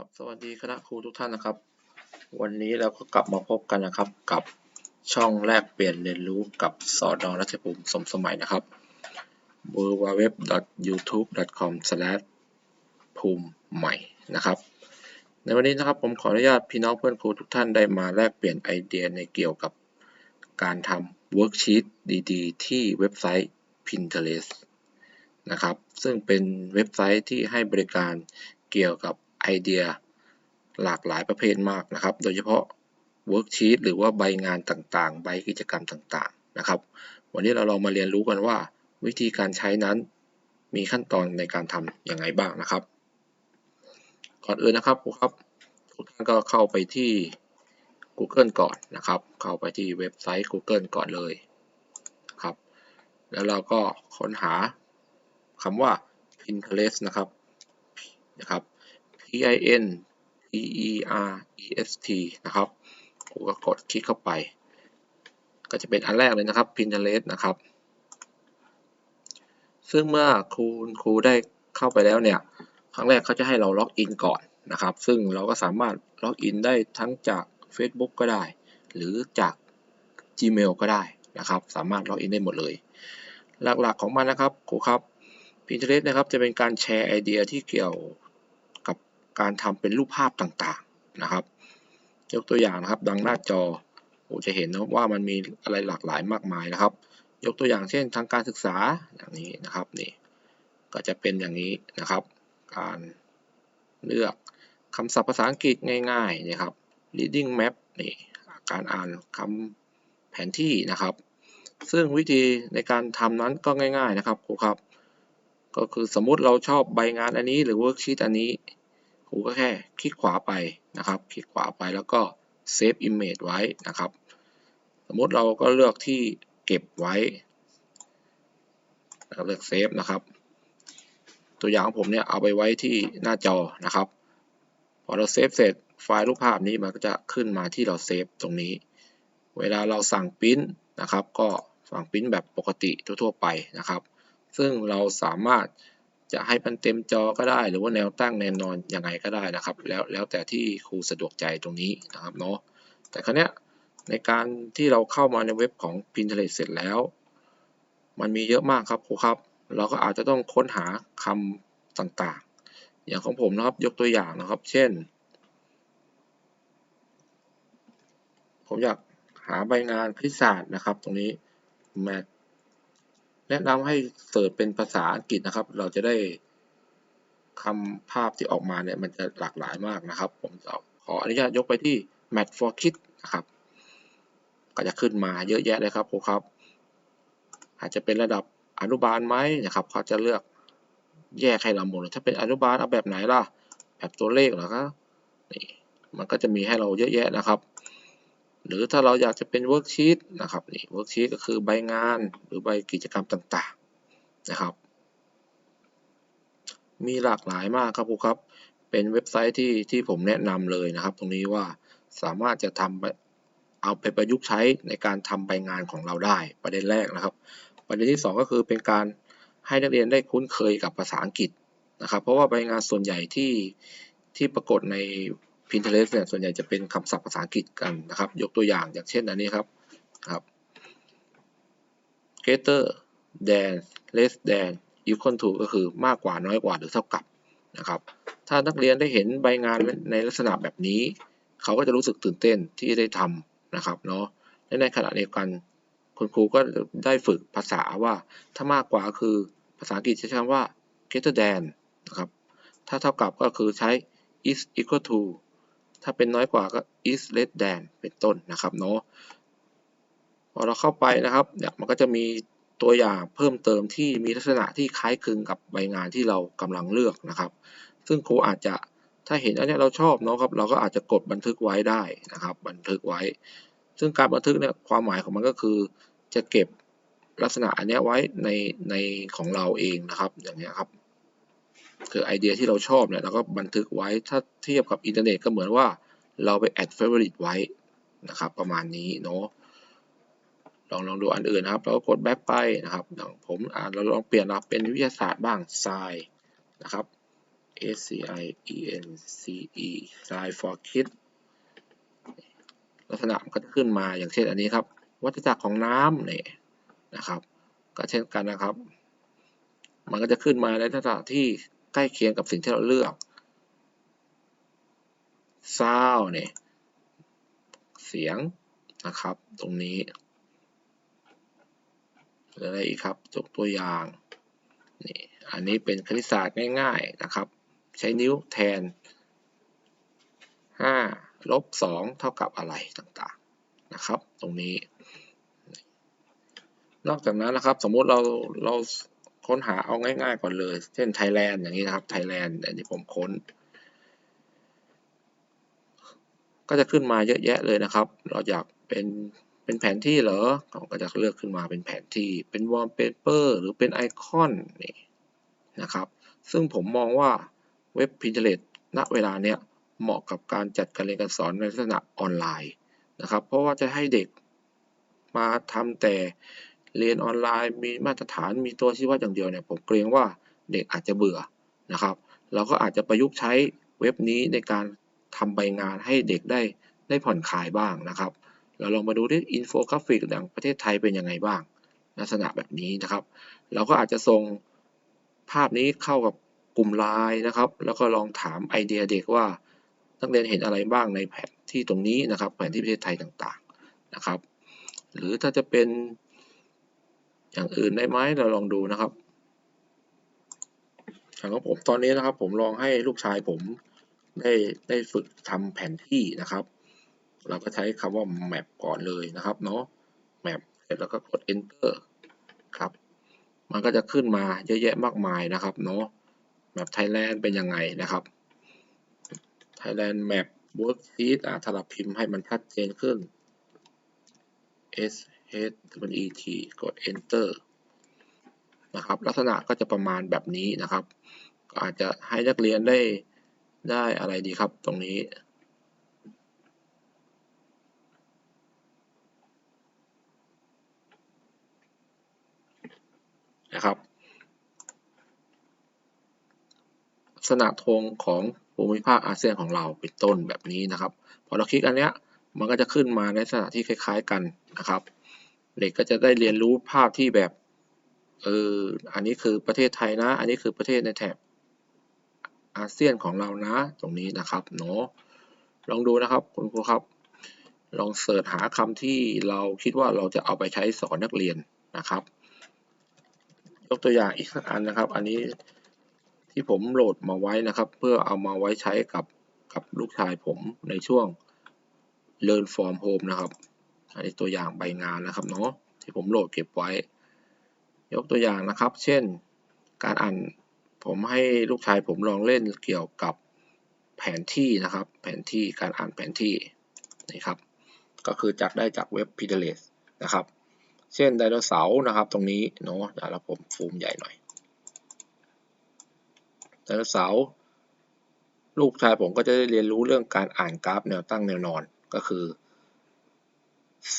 ครับสวัสดีคณะครูทุกท่านนะครับ วันนี้เราก็กลับมาพบกันนะครับ กับช่องแลกเปลี่ยนเรียนรู้กับสอดอรัชภูมิสมสมัยนะครับ w w w y o u t u b e c o m ภูมิใหม่นะครับ ในวันนี้นะครับผมขออนุญาตพี่น้องเพื่อนครูทุกท่านได้มาแลกเปลี่ยนไอเดียในเกี่ยวกับการทำเวิร์กชีตดีๆ ที่เว็บไซต์ Pinterest นะครับ ซึ่งเป็นเว็บไซต์ที่ให้บริการเกี่ยวกับ ไอเดียหลากหลายประเภทมากนะครับ โดยเฉพาะเวิร์กชีตหรือว่าใบงานต่างๆ ใบกิจกรรมต่างๆนะครับ วันนี้เราลองมาเรียนรู้กันว่า วิธีการใช้นั้นมีขั้นตอนในการทำอย่างไรบ้างนะครับ ก่อนอื่นนะครับครับทุกท่านก็เข้าไปที่ Google ก่อนนะครับ เข้าไปที่เว็บไซต์ Google ก่อนเลยครับ แล้วเราก็ค้นหาคำว่า Pinterest นะครับนะครับ P I N P E R E S T นะครับผมก็กดคลิกเข้าไป ก็จะเป็นอันแรกเลยนะครับ Pinterest นะครับ ซึ่งเมื่อครูครูได้เข้าไปแล้วเนี่ย ครั้งแรกเขาจะให้เราล็อกอินก่อนนะครับ ซึ่งเราก็สามารถล็อกอินได้ทั้งจาก Facebook ก็ได้ หรือจาก Gmail ก็ได้นะครับ สามารถล็อกอินได้หมดเลย หลักๆของมันนะครับครูครับ Pinterest นะครับจะเป็นการแชร์ไอเดียที่เกี่ยว การทำเป็นรูปภาพต่างๆนะครับ ยกตัวอย่างนะครับดังหน้าจอผมจะเห็นนะว่ามันมีอะไรหลากหลายมากมายนะครับ ยกตัวอย่างเช่นทางการศึกษาอย่างนี้นะครับนี่ก็จะเป็นอย่างนี้นะครับ การเลือกคำศัพท์ภาษาอังกฤษง่ายๆนี่ครับ reading map นี่การอ่านคำแผนที่นะครับ ซึ่งวิธีในการทำนั้นก็ง่าย ๆนะครับครูครับ ก็คือสมมุติเราชอบใบงานอันนี้หรือเวิร์กชีตอันนี้ รูก็แค่คลิกขวาไปนะครับ คลิกขวาไปแล้วก็เซฟอิมเมจไว้นะครับ สมมติเราก็เลือกที่เก็บไว้แล้วเลือกเซฟนะครับ ตัวอย่างของผมเนี่ยเอาไปไว้ที่หน้าจอนะครับ พอเราเซฟเสร็จไฟล์รูปภาพนี้มันก็จะขึ้นมาที่เราเซฟตรงนี้ เวลาเราสั่งปริ้นนะครับ ก็สั่งปริ้นแบบปกติทั่วๆไปนะครับ ซึ่งเราสามารถ จะให้มันเต็มจอก็ได้ หรือว่าแนวตั้งแนวนอนยังไงก็ได้นะครับ แล้วแล้วแต่ที่ครูสะดวกใจตรงนี้นะครับเนาะแต่ครั้งนี้ในการที่เราเข้ามาในเว็บของ Pinterest เสร็จแล้ว มันมีเยอะมากครับครูครับ เราก็อาจจะต้องค้นหาคำต่างๆ อย่างของผมนะครับยกตัวอย่างนะครับ เช่น ผมอยากหาใบงานคณิตศาสตร์นะครับ ตรงนี้ Math แนะนำให้เสิร์ชเป็นภาษาอังกฤษนะครับ เราจะได้คำภาพที่ออกมาเนี่ยมันจะหลากหลายมากนะครับ ผมจะขออนุญาตยกไปที่ Math for Kids นะครับ ก็จะขึ้นมาเยอะแยะเลยครับครูครับ อาจจะเป็นระดับอนุบาลไหมนะครับ เขาจะเลือกแยกให้เราหมดถ้าเป็นอนุบาลเอาแบบไหนล่ะ แบบตัวเลขเหรอครับนี่มันก็จะมีให้เราเยอะแยะนะครับ หรือถ้าเราอยากจะเป็นเวิร์กชีตนะครับนี่เวิร์กชีตก็คือใบงานหรือใบกิจกรรมต่างๆนะครับ มีหลากหลายมากครับครูครับ เป็นเว็บไซต์ที่ที่ผมแนะนำเลยนะครับ ตรงนี้ว่าสามารถจะทำเอาไปประยุกต์ใช้ในการทำใบงานของเราได้ประเด็นแรกนะครับ ประเด็นที่ 2 ก็คือเป็นการให้นักเรียนได้คุ้นเคยกับภาษาอังกฤษนะครับ เพราะว่าใบงานส่วนใหญ่ที่ที่ปรากฏใน Pinterest เนี่ยส่วนใหญ่จะเป็นคำศัพท์ภาษาอังกฤษกันนะครับ ยกตัวอย่างอย่างเช่นอันนี้ครับครับ greater than less than equal to ก็คือมากกว่าน้อยกว่าหรือเท่ากับนะครับถ้านักเรียนได้เห็นใบงานในลักษณะแบบนี้ เขาก็จะรู้สึกตื่นเต้นที่ได้ทำนะครับเนาะและในขณะเดียวกันคุณครูก็ได้ฝึกภาษาว่าถ้ามากกว่าคือภาษาอังกฤษใช้คำว่า greater than นะครับถ้าเท่ากับก็คือใช้ is equal to ถ้าเป็นน้อยกว่าก็ is less than เป็นต้นนะครับเนาะพอเราเข้าไปนะครับเนี่ยมันก็จะมีตัวอย่างเพิ่มเติมที่มีลักษณะที่คล้ายคลึงกับใบงานที่เรากำลังเลือกนะครับ ซึ่งครูอาจจะถ้าเห็นอันนี้เราชอบเนาะครับ เราก็อาจจะกดบันทึกไว้ได้นะครับ บันทึกไว้ ซึ่งการบันทึกเนี่ยความหมายของมันก็คือ จะเก็บลักษณะอันนี้ไว้ในในของเราเองนะครับ อย่างนี้ยครับ คือไอเดียที่เราชอบเนี่ยเราก็บันทึกไว้ถ้าเทียบกับอินเทอร์เน็ตก็เหมือนว่าเราไป add favorite ไว้นะครับประมาณนี้เนาะลองลองดูอันอื่นนะครับ เราก็กด back ไปนะครับอย่างผมอ่าเราลองเปลี่ยนเราเป็นวิทยาศาสตร์บ้าง sci นะครับ S C I E N C E Science for Kids ลักษณะมันก็จะขึ้นมาอย่างเช่นอันนี้ครับ วัฏจักรของน้ำเนี่ยนะครับ ก็เช่นกันนะครับ มันก็จะขึ้นมาในลักษณะที่ ใกล้เคียงกับสิ่งที่เราเลือก sound เนี่ยเสียงนะครับ ตรงนี้หรืออะไรอีกครับยกตัวอย่างนี่อันนี้เป็นคณิตศาสตร์ง่ายๆนะครับ ใช้นิ้วแทน5ลบ2เท่ากับอะไรต่างๆนะครับ ตรงนี้ นอกจากนั้นนะครับ สมมุติเราเรา ค้นหาเอาง่ายๆก่อนเลย เช่นไทยแลนด์อย่างนี้นะครับไทยแลนด์อันนี้ผมค้น ก็จะขึ้นมาเยอะแยะเลยนะครับ เราอยากเป็นเป็นแผนที่เหรอเราก็จะเลือกขึ้นมาเป็นแผนที่เป็นวอลเปเปอร์หรือเป็นไอคอนนี่นะครับ ซึ่งผมมองว่าเว็บ Pinterest ณเวลาเนี้ยเหมาะกับการจัดการเรียนการสอนในลักษณะออนไลน์นะครับ เพราะว่าจะให้เด็กมาทำแต่ เรียนออนไลน์มีมาตรฐานมีตัวชี้วัดอย่างเดียวเนี่ยผมเกรงว่าเด็กอาจจะเบื่อนะครับ เราก็อาจจะประยุกต์ใช้เว็บนี้ในการทำใบงานให้เด็กได้ได้ผ่อนคลายบ้างนะครับ เราลองมาดูที่อินโฟกราฟิกอย่างประเทศไทยเป็นยังไงบ้าง ลักษณะแบบนี้นะครับ เราก็อาจจะส่งภาพนี้เข้ากับกลุ่มไลน์นะครับ แล้วก็ลองถามไอเดียเด็กว่านักเรียนเห็นอะไรบ้างในแผนที่ตรงนี้นะครับ แผนที่ประเทศไทยต่างๆนะครับ หรือถ้าจะเป็น อย่างอื่นได้ไหมเราลองดูนะครับอย่างของผมตอนนี้นะครับ ผมลองให้ลูกชายผมได้ได้ฝึกทำแผนที่นะครับ เราก็ใช้คำว่า map ก่อนเลยนะครับเนาะ map เสร็จแล้วก็กด enter ครับ มันก็จะขึ้นมาเยอะแยะมากมายนะครับเนาะ map Thailand เป็นยังไงนะครับ Thailand map worksheet อะถ้าเราพิมพ์ให้มันชัดเจนขึ้น S H E T กด enter นะครับ ลักษณะก็จะประมาณแบบนี้นะครับก็อาจจะให้นักเรียนได้ได้อะไรดีครับตรงนี้ นะครับ ลักษณะธงของภูมิภาคอาเซียนของเราเป็นต้นแบบนี้นะครับ พอเราคลิกอันเนี้ยมันก็จะขึ้นมาในลักษณะที่คล้าย ๆ กันนะครับ เด็กก็จะได้เรียนรู้ภาพที่แบบเอออันนี้คือประเทศไทยนะ อันนี้คือประเทศในแถบอาเซียนของเรานะตรงนี้นะครับเนาะลองดูนะครับคุณครูครับ ลองเสิร์ชหาคำที่เราคิดว่าเราจะเอาไปใช้สอนนักเรียนนะครับ ยกตัวอย่างอีกสักอันนะครับ อันนี้ที่ผมโหลดมาไว้นะครับ เพื่อเอามาไว้ใช้กับกับลูกชายผมในช่วง Learn from home นะครับ อันนี้ตัวอย่างใบงานนะครับเนาะที่ผมโหลดเก็บไว้ ยกตัวอย่างนะครับ เช่น การอ่านผมให้ลูกชายผมลองเล่นเกี่ยวกับแผนที่นะครับ แผนที่การอ่านแผนที่นี่ครับ ก็คือจักได้จากเว็บ Pinterest นะครับ เช่นไดโนเสาร์นะครับ ตรงนี้เนาะเดี๋ยวเราผมฟูมใหญ่หน่อยไดโนเสาร์ลูกชายผมก็จะได้เรียนรู้เรื่องการอ่านกราฟแนวตั้งแนวนอนก็คือ C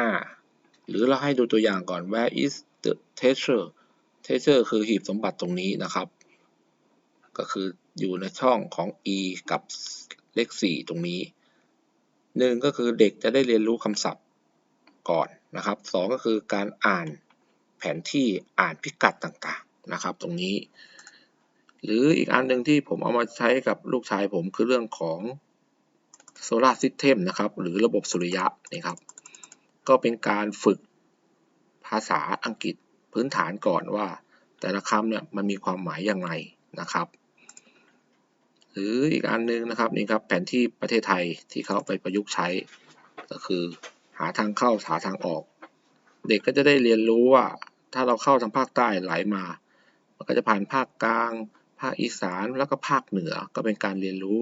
5หรือเราให้ดูตัวอย่างก่อน where is the treasure treasure คือหีบสมบัติตรงนี้นะครับ ก็คืออยู่ในช่องของ e กับเลข 4 ตรงนี้หนึ่งก็คือเด็กจะได้เรียนรู้คำศัพท์ก่อนนะครับสองก็คือการอ่านแผนที่อ่านพิกัดต่างๆนะครับ ตรงนี้ หรืออีกอันหนึ่งที่ผมเอามาใช้กับลูกชายผมคือเรื่องของ โซลาร์ซิสเต็มนะครับหรือระบบสุริยะนี่ครับ ก็เป็นการฝึกภาษาอังกฤษพื้นฐานก่อนว่า แต่ละคำเนี่ยมันมีความหมายอย่างไรนะครับ หรืออีกอันนึงนะครับนี่ครับแผนที่ประเทศไทยที่เขาไปประยุกต์ใช้ ก็คือหาทางเข้าหาทางออก เด็กก็จะได้เรียนรู้ว่า ถ้าเราเข้าทางภาคใต้ไหลมา มันก็จะผ่านภาคกลาง ภาคอีสานแล้วก็ภาคเหนือก็เป็นการเรียนรู้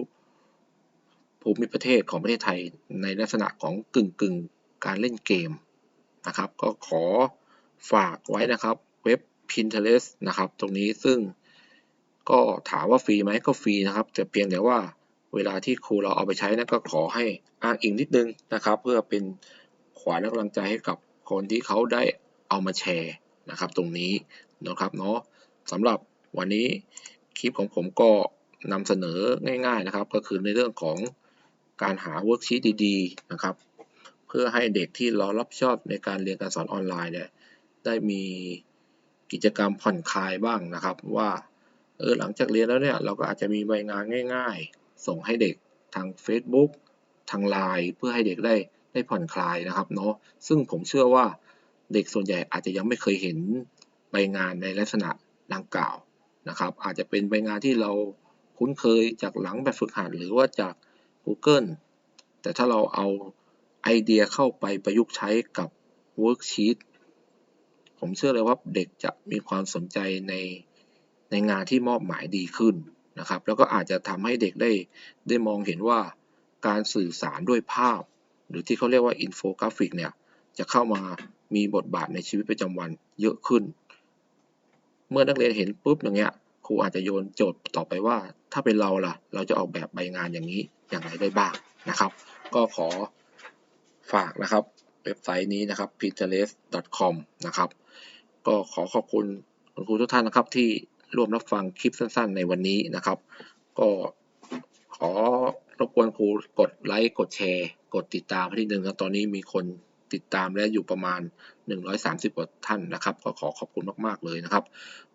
ภูมิประเทศของประเทศไทยในลักษณะของกึ่งกึ่งการเล่นเกมนะครับ ก็ขอฝากไว้นะครับเว็บ Pinterest นะครับ ตรงนี้ซึ่งก็ถามว่าฟรีไหมก็ฟรีนะครับ แต่เพียงแต่ว่าเวลาที่ครูเราเอาไปใช้นะก็ขอให้อ้างอิงนิดนึงนะครับ เพื่อเป็นขวัญและกำลังใจให้กับคนที่เขาได้เอามาแชร์นะครับ ตรงนี้นะครับเนาะสำหรับวันนี้คลิปของผมก็นำเสนอง่าย ๆนะครับ ก็คือในเรื่องของ การหาเวิร์กชีตดีๆนะครับ เพื่อให้เด็กที่รอรับชอบในการเรียนการสอนออนไลน์เนี่ยได้มีกิจกรรมผ่อนคลายบ้างนะครับ ว่าเออหลังจากเรียนแล้วเนี่ยเราก็อาจจะมีใบงานง่าย ๆ ส่งให้เด็กทาง Facebook ทางไลน์เพื่อให้เด็กได้ได้ผ่อนคลายนะครับเนาะซึ่งผมเชื่อว่าเด็กส่วนใหญ่อาจจะยังไม่เคยเห็นใบงานในลักษณะดังกล่าวนะครับ อาจจะเป็นใบงานที่เราคุ้นเคยจากหลังแบบฝึกหัดหรือว่าจาก Google แต่ถ้าเราเอาไอเดียเข้าไปประยุกต์ใช้กับเวิร์กชีตผมเชื่อเลยว่าเด็กจะมีความสนใจในในงานที่มอบหมายดีขึ้นนะครับ แล้วก็อาจจะทำให้เด็กได้ได้มองเห็นว่าการสื่อสารด้วยภาพ หรือที่เขาเรียกว่าอินโฟกราฟิกเนี่ยจะเข้ามามีบทบาทในชีวิตประจำวันเยอะขึ้น เมื่อนักเรียนเห็นปุ๊บอย่างเงี้ย ครูอาจจะโยนโจทย์ต่อไปว่า ถ้าเป็นเราล่ะ เราจะออกแบบใบงานอย่างนี้อย่างไรได้บ้างนะครับ ก็ขอฝากนะครับเว็บไซต์นี้นะครับ pinterest.com นะครับ ก็ขอขอบคุณคุณครูทุกท่านนะครับ ที่ร่วมรับฟังคลิปสั้น ๆ ในวันนี้นะครับ ก็ขอรบกวนครูกดไลค์กดแชร์ กดติดตามให้ทีหนึ่งครับตอนนี้มีคนติดตามและอยู่ประมาณ 130 กว่าท่านนะครับ ก็ขอขอบคุณมาก ๆ เลยนะครับ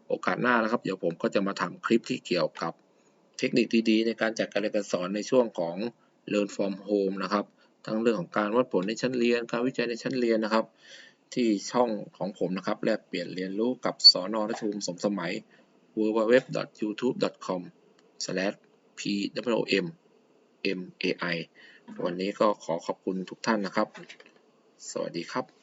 โอกาสหน้านะครับ เดี๋ยวผมก็จะมาทำคลิปที่เกี่ยวกับเทคนิคดีๆ ในการจัดการเรียนการสอนในช่วงของ Learn from Home นะครับ ทั้งเรื่องของการวัดผลในชั้นเรียน การวิจัยในชั้นเรียนนะครับ ที่ช่องของผมนะครับ แลกเปลี่ยนเรียนรู้กับสอนอรัชภูมิสมสมัย www.youtube.com/pwom MAI วันนี้ก็ขอขอบคุณทุกท่านนะครับ สวัสดีครับ